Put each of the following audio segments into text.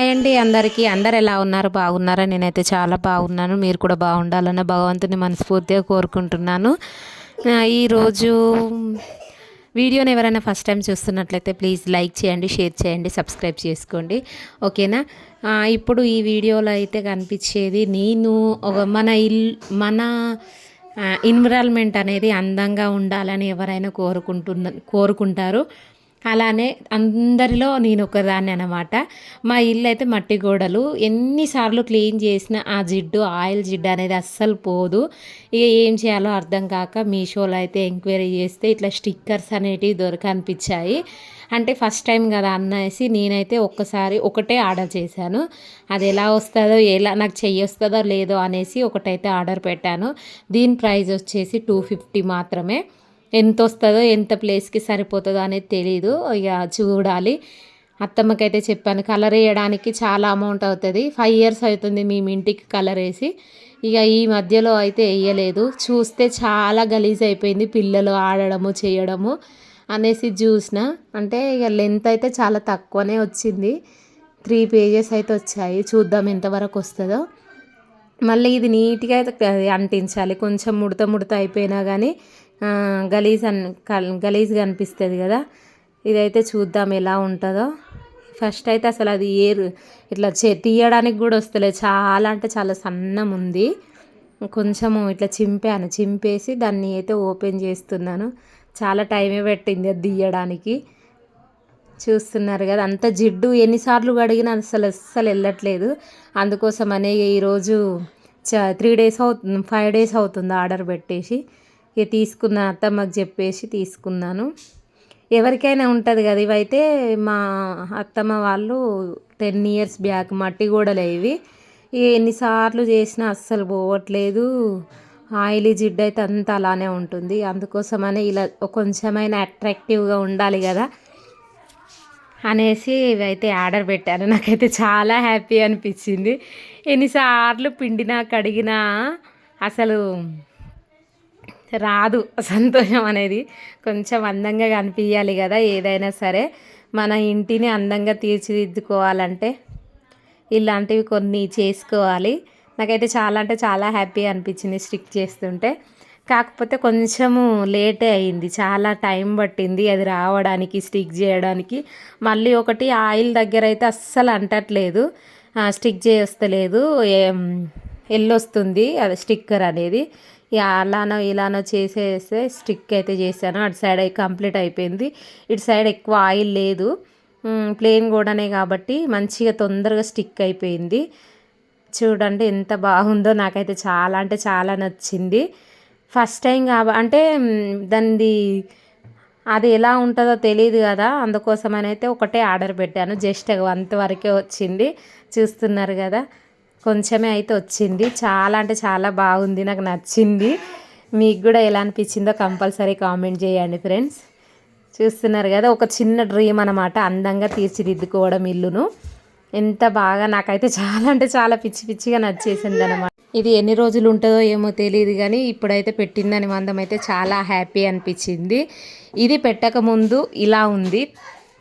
Hi అండి అందరికీ అందరు ఎలా ఉన్నారు? బాగున్నారా? నేనైతే చాలా బాగున్నాను. మీరు కూడా బాగుండాలని భగవంతుని మనస్ఫూర్తిగా కోరుకుంటున్నాను. ఈరోజు వీడియోని ఎవరైనా ఫస్ట్ టైం చూస్తున్నట్లయితే ప్లీజ్ లైక్ చేయండి షేర్ చేయండి సబ్స్క్రైబ్ చేసుకోండి. ఓకేనా? ఇప్పుడు ఈ వీడియోలో అయితే కనిపించేది నేను ఒక మన ఇల్ మన ఎన్విరాన్మెంట్ అనేది అందంగా ఉండాలని ఎవరైనా కోరుకుంటున్న కోరుకుంటారు. అలానే అందరిలో నేను ఒకదాన్ని అనమాట మా ఇల్లు అయితే మట్టి గోడలు. ఎన్నిసార్లు క్లీన్ చేసినా ఆ జిడ్డు ఆయిల్ జిడ్డు అనేది అస్సలు పోదు. ఇక ఏం చేయాలో అర్థం కాక మీషోలో అయితే ఎంక్వైరీ చేస్తే ఇట్లా స్టిక్కర్స్ అనేటివి దొరకనిపించాయి. అంటే ఫస్ట్ టైం కదా అన్నేసి నేనైతే ఒక్కసారి ఒకటే ఆర్డర్ చేశాను. అది ఎలా వస్తుందో ఎలా నాకు చెయ్యి వస్తుందో లేదో అనేసి ఒకటైతే ఆర్డర్ పెట్టాను. దీని ప్రైస్ వచ్చేసి టూ ఫిఫ్టీ మాత్రమే. ఎంత వస్తుందో ఎంత ప్లేస్కి సరిపోతుందో అనేది తెలియదు ఇక చూడాలి. అత్తమ్మకైతే చెప్పాను కలర్ వేయడానికి చాలా అమౌంట్ అవుతుంది. ఫైవ్ ఇయర్స్ అవుతుంది మేము ఇంటికి కలర్ వేసి. ఇక ఈ మధ్యలో అయితే వేయలేదు. చూస్తే చాలా గలీజ్ అయిపోయింది పిల్లలు ఆడడము చేయడము అనేసి చూసిన. అంటే ఇక లెంత్ అయితే చాలా తక్కువనే వచ్చింది. త్రీ పేజెస్ అయితే వచ్చాయి. చూద్దాం ఎంతవరకు వస్తుందో. మళ్ళీ ఇది నీట్గా అయితే అంటించాలి. కొంచెం ముడత ముడత అయిపోయినా కానీ గలీజ్ అన్ గలీజ్గా అనిపిస్తుంది కదా. ఇదైతే చూద్దాం ఎలా ఉంటుందో. ఫస్ట్ అయితే అసలు అది ఏరు ఇట్లా చే తీయడానికి కూడా వస్తలేదు. చాలా అంటే చాలా సన్నం ఉంది. కొంచెము ఇట్లా చింపాను. చింపేసి దాన్ని అయితే ఓపెన్ చేస్తున్నాను. చాలా టైమే పెట్టింది అది తీయడానికి. చూస్తున్నారు కదా అంత జిడ్డు ఎన్నిసార్లు కడిగినా అసలు అస్సలు వెళ్ళట్లేదు. అందుకోసమనే ఈరోజు చ త్రీ డేస్ అవుతుంది ఫైవ్ డేస్ అవుతుంది ఆర్డర్ పెట్టేసి. ఇక తీసుకున్న అత్తమ్మకి చెప్పేసి తీసుకున్నాను. ఎవరికైనా ఉంటుంది కదా ఇవైతే మా అత్తమ్మ వాళ్ళు టెన్ ఇయర్స్ బ్యాక్ మట్టి గోడలే ఇవి. ఇక ఎన్నిసార్లు చేసినా అస్సలు పోవట్లేదు. ఆయిలీ జిడ్డు అయితే అంతా అలానే ఉంటుంది. అందుకోసమనే ఇలా కొంచెమైనా అట్రాక్టివ్గా ఉండాలి కదా అనేసి ఇవైతే ఆర్డర్ పెట్టాను. నాకైతే చాలా హ్యాపీ అనిపించింది. ఎన్నిసార్లు పిండినా కడిగినా అసలు రాదు సంతోషం అనేది. కొంచెం అందంగా కనిపించాలి కదా ఏదైనా సరే. మన ఇంటిని అందంగా తీర్చిదిద్దుకోవాలంటే ఇలాంటివి కొన్ని చేసుకోవాలి. నాకైతే చాలా అంటే చాలా హ్యాపీ అనిపించింది స్టిక్ చేస్తుంటే. కాకపోతే కొంచెము లేటే అయింది. చాలా టైం పట్టింది అది రావడానికి స్టిక్ చేయడానికి. మళ్ళీ ఒకటి ఆయిల్ దగ్గర అయితే అస్సలు అంటట్లేదు. స్టిక్ చేస్తలేదు. ఎల్లొస్తుంది అది స్టిక్కర్ అనేది. అలానో ఇలానో చేసేస్తే స్టిక్ అయితే చేశాను. అటు సైడ్ కంప్లీట్ అయిపోయింది. ఇటు సైడ్ ఎక్కువ ఆయిల్ లేదు. ప్లేన్ కూడానే కాబట్టి మంచిగా తొందరగా స్టిక్ అయిపోయింది. చూడండి ఎంత బాగుందో. నాకైతే చాలా అంటే చాలా నచ్చింది. ఫస్ట్ టైం కాబ అంటే దానిది అది ఎలా ఉంటుందో తెలియదు కదా. అందుకోసమని అయితే ఒకటే ఆర్డర్ పెట్టాను. జస్ట్ అంతవరకే వచ్చింది. చూస్తున్నారు కదా. కొంచెమే అయితే వచ్చింది. చాలా అంటే చాలా బాగుంది నాకు నచ్చింది. మీకు కూడా ఎలా అనిపించిందో కంపల్సరీ కామెంట్ చేయండి ఫ్రెండ్స్. చూస్తున్నారు కదా ఒక చిన్న డ్రీమ్ అనమాట అందంగా తీర్చిదిద్దుకోవడం ఇల్లును. ఎంత బాగా నాకైతే చాలా అంటే చాలా పిచ్చి పిచ్చిగా నచ్చేసింది అనమాట ఇది ఎన్ని రోజులు ఉంటుందో ఏమో తెలియదు కానీ ఇప్పుడైతే పెట్టిందని మందం అయితే చాలా హ్యాపీ అనిపించింది. ఇది పెట్టకముందు ఇలా ఉంది.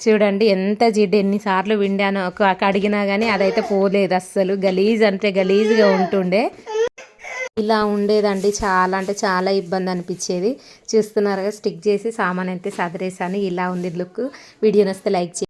చూడండి ఎంత జిడ్డు ఎన్నిసార్లు విండానో కడిగినా కానీ అదైతే పోలేదు అస్సలు. గలీజ్ అంటే గలీజ్గా ఉంటుండే. ఇలా ఉండేదండి చాలా అంటే చాలా ఇబ్బంది అనిపించేది. చూస్తున్నారుగా స్టిక్ చేసి సామాన్ అయితే సదిరేసాను. ఇలా ఉంది లుక్. వీడియో వస్తే లైక్ చేయండి.